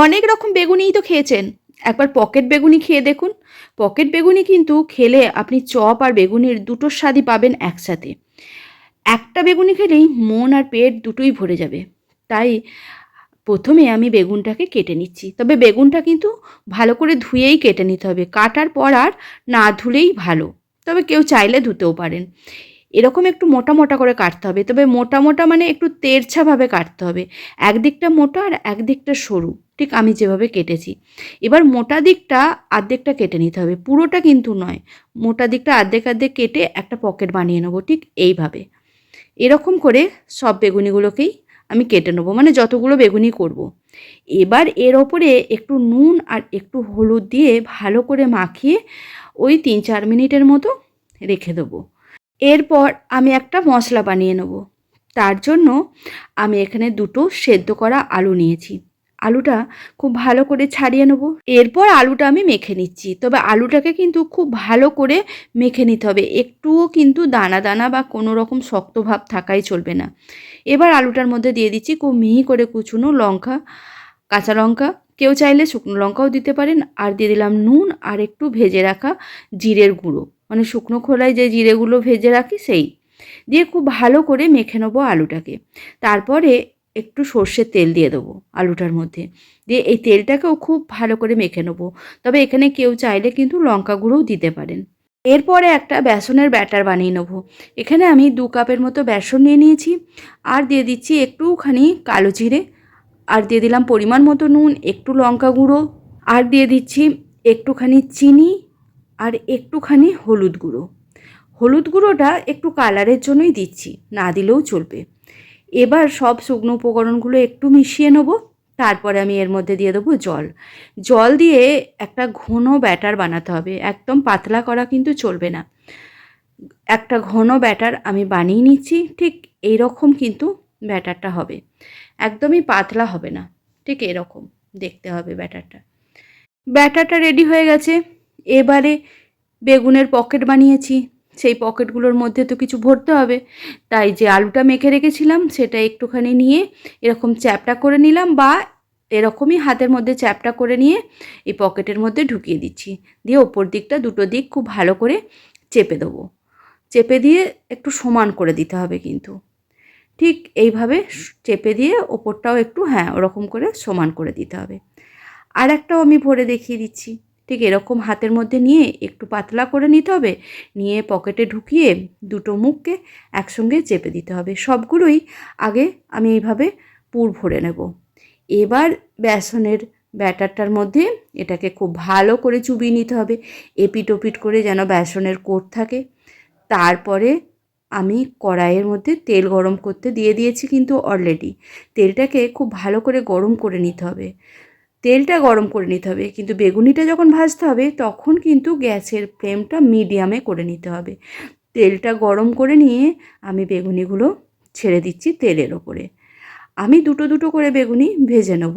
অনেক রকম বেগুনিই তো খেয়েছেন। একবার পকেট বেগুনি খেয়ে দেখুন। পকেট বেগুনি কিন্তু খেলে আপনি চপ আর বেগুনির দুটোর স্বাদই পাবেন একসাথে। একটা বেগুনি খেলেই মন আর পেট দুটোই ভরে যাবে। তাই প্রথমে আমি বেগুনটাকে কেটে নিচ্ছি। তবে বেগুনটা কিন্তু ভালো করে ধুয়েই কেটে নিতে হবে। কাটার পর আর না ধুলেই ভালো। তবে কেউ চাইলে ধুতেও পারেন। এরকম একটু মোটা মোটা করে কাটতে হবে, তবে মোটা মোটা মানে একটু তেরছাভাবে কাটতে হবে। একদিকটা মোটা আর একদিকটা সরু, ঠিক আমি যেভাবে কেটেছি। এবার মোটা দিকটা আর্ধেকটা কেটে নিতে হবে, পুরোটা কিন্তু নয়। মোটা দিকটা আর্ধেক আর্ধেক কেটে একটা পকেট বানিয়ে নেব, ঠিক এইভাবে। এরকম করে সব বেগুনিগুলোকেই আমি কেটে নেব মানে যতগুলো বেগুনি করব। এবার এর ওপরে একটু নুন আর একটু হলুদ দিয়ে ভালো করে মাখিয়ে ওই তিন চার মিনিটের মতো রেখে দেবো। এরপর আমি একটা মশলা বানিয়ে নেব। তার জন্য আমি এখানে দুটো সেদ্ধ করা আলু নিয়েছি। আলুটা খুব ভালো করে ছাড়িয়ে নেব। এরপর আলুটা আমি মেখে নিচ্ছি। তবে আলুটাকে কিন্তু খুব ভালো করে মেখে নিতে হবে। একটুও কিন্তু দানা দানা বা কোনো রকম শক্ত ভাব থাকাই চলবে না। এবার আলুটার মধ্যে দিয়ে দিচ্ছি খুব মিহি করে কুচুনো লঙ্কা, কাঁচা লঙ্কা। কেউ চাইলে শুকনো লঙ্কাও দিতে পারেন। আর দিয়ে দিলাম নুন আর একটু ভেজে রাখা জিরের গুঁড়ো। মানে শুকনো খোলায় যে জিরেগুলো ভেজে রাখি সেই, দিয়ে খুব ভালো করে মেখে নেব আলুটাকে। তারপরে একটু সর্ষের তেল দিয়ে দেবো আলুটার মধ্যে। দিয়ে এই তেলটাকেও খুব ভালো করে মেখে নেব। তবে এখানে কেউ চাইলে কিন্তু লঙ্কা গুঁড়োও দিতে পারেন। এরপরে একটা বেসনের ব্যাটার বানিয়ে নেব। এখানে আমি দু কাপের মতো বেসন নিয়ে নিয়েছি। আর দিয়ে দিচ্ছি একটুখানি কালো জিরে। আর দিয়ে দিলাম পরিমাণ মতো নুন, একটু লঙ্কা গুঁড়ো। আর দিয়ে দিচ্ছি একটুখানি চিনি। আর একটুখানি হলুদ গুঁড়ো। হলুদ গুঁড়োটা একটু কালারের জন্যই দিচ্ছি, না দিলেও চলবে। এবার সব শুকনো উপকরণগুলো একটু মিশিয়ে নেব, তারপরে আমি এর মধ্যে দিয়ে দেবো জল। জল দিয়ে একটা ঘন ব্যাটার বানাতে হবে, একদম পাতলা করা কিন্তু চলবে না। একটা ঘন ব্যাটার আমি বানিয়ে নিচ্ছি, ঠিক এই রকম কিন্তু ব্যাটারটা হবে। একদমই পাতলা হবে না, ঠিক এরকম দেখতে হবে ব্যাটারটা। ব্যাটারটা রেডি হয়ে গেছে। এবারে বেগুনের পকেট বানিয়েছি। সেই পকেটগুলোর মধ্যে তো কিছু ভরতে হবে। তাই যে আলুটা মেখে রেখেছিলাম, সেটা একটুখানি নিয়ে এরকম চ্যাপটা করে নিলাম বা এরকমই হাতের মধ্যে চ্যাপটা করে নিয়ে এই পকেটের মধ্যে ঢুকিয়ে দিচ্ছি। দিয়ে ওপর দিকটা দুটো দিক খুব ভালো করে চেপে দেবো। চেপে দিয়ে একটু সমান করে দিতে হবে কিন্তু। ঠিক এইভাবে চেপে দিয়ে ওপরটাও একটু হ্যাঁ ওরকম করে সমান করে দিতে হবে। আর একটাও আমি ভরে দেখিয়ে দিচ্ছি। ঠিক এরকম হাতের মধ্যে নিয়ে একটু পাতলা করে নিতে হবে। নিয়ে পকেটে ঢুকিয়ে দুটো মুখকে একসঙ্গে চেপে দিতে হবে। সবগুলোই আগে আমি এইভাবে পুর ভরে নেব। এবার বেসনের ব্যাটারটার মধ্যে এটাকে খুব ভালো করে চুবিয়ে নিতে হবে। এপিট ওপিট করে যেন বেসনের কোট থাকে। তারপরে আমি কড়াইয়ের মধ্যে তেল গরম করতে দিয়ে দিয়েছি কিন্তু অলরেডি তেলটাকে খুব ভালো করে গরম করে নিতে হবে। তেলটা গরম করে নিতে হবে। কিন্তু বেগুনিটা যখন ভাজতে হবে, তখন কিন্তু গ্যাসের ফ্লেমটা মিডিয়ামে করে নিতে হবে। তেলটা গরম করে নিয়ে আমি বেগুনিগুলো ছেড়ে দিচ্ছি তেলের ওপরে। আমি দুটো দুটো করে বেগুনি ভেজে নেব।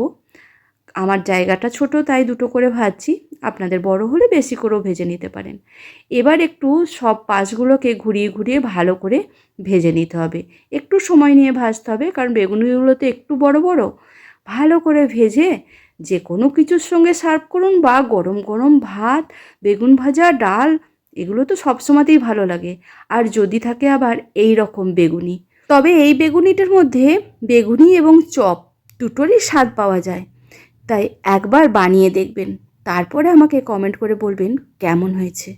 আমার জায়গাটা ছোট, তাই দুটো করে ভাজছি। আপনাদের বড় হলে বেশি করেও ভেজে নিতে পারেন। এবার একটু সব পাশগুলোকে ঘুরিয়ে ঘুরিয়ে ভালো করে ভেজে নিতে হবে। একটু সময় নিয়ে ভাজতে হবে, কারণ বেগুনিগুলো তো একটু বড় বড়। ভালো করে ভেজে যে কোনো কিছুর সঙ্গে সার্ভ করুন বা গরম গরম ভাত, বেগুন ভাজা, ডাল, এগুলো তো সবসময়তেই ভালো লাগে। আর যদি থাকে আবার এই রকম বেগুনি। তবে এই বেগুনিটার মধ্যে বেগুনি এবং চপ দুটোরই স্বাদ পাওয়া যায়। তাই একবার বানিয়ে দেখবেন। তারপরে আমাকে কমেন্ট করে বলবেন কেমন হয়েছে।